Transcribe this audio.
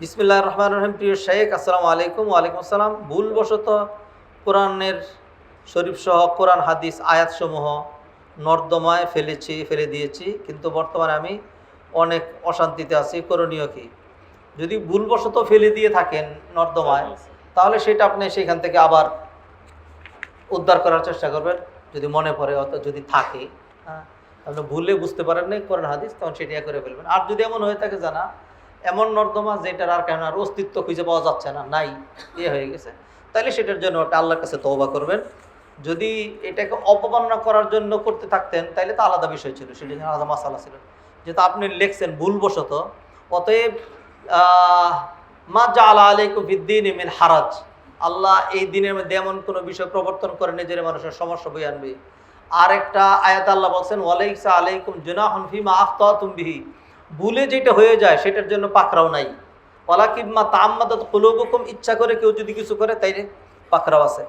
বিসমিল্লাহ রহমান রহিম। প্রিয় শেখ আসসালামু আলাইকুম। ওয়ালাইকুম আসসালাম। ভুলবশত কোরআনের শরীফ সহ কোরআন হাদিস আয়াতসমূহ নর্দমায় ফেলেছি, ফেলে দিয়েছি। কিন্তু বর্তমানে আমি অনেক অশান্তিতে আছি। করণীয় কি? যদি ভুলবশত ফেলে দিয়ে থাকেন নর্দমায়, তাহলে সেটা আপনি সেখান থেকে আবার উদ্ধার করার চেষ্টা করবেন। যদি মনে পড়ে অত যদি থাকে হ্যাঁ? আপনি ভুলে বুঝতে পারেন না কোরআন হাদিস, তখন সেটা করে ফেলবেন। আর যদি এমন হয়ে থাকে জানা এমন নর্দমা যেটার আর কেন আর অস্তিত্ব খুঁজে পাওয়া যাচ্ছে না, নাই ইয়ে হয়ে গেছে। তাহলে সেটার জন্য ওটা আল্লাহর কাছে তওবা করবেন। যদি এটাকে অপমাননা করার জন্য করতে থাকতেন তাহলে তো আলাদা বিষয় ছিল, সেটা আলাদা মাসালা ছিল। যেহেতু আপনি লিখছেন ভুলবশত, অতএব মা জা আলা আলাইকুম ফিদ্দিন মিন হারাজ। আল্লাহ এই দিনের মধ্যে এমন কোনো বিষয় প্রবর্তন করে নিজের মানুষের সমস্যা বই আনবে। আর একটা আয়াত আল্লাহ বলছেন, ওয়ালাইসা আলাইকুম জুনাহুন ফিমা আখতাতুম বিহি। ভুলে যেটা হয়ে যায়, সেটার জন্য পাকড়াও নাই। ওয়ালাকিম্মা তাম্মাদ কুলুবুকুম, ইচ্ছা করে কেউ যদি কিছু করে, তাইলে পাকড়াও আছে।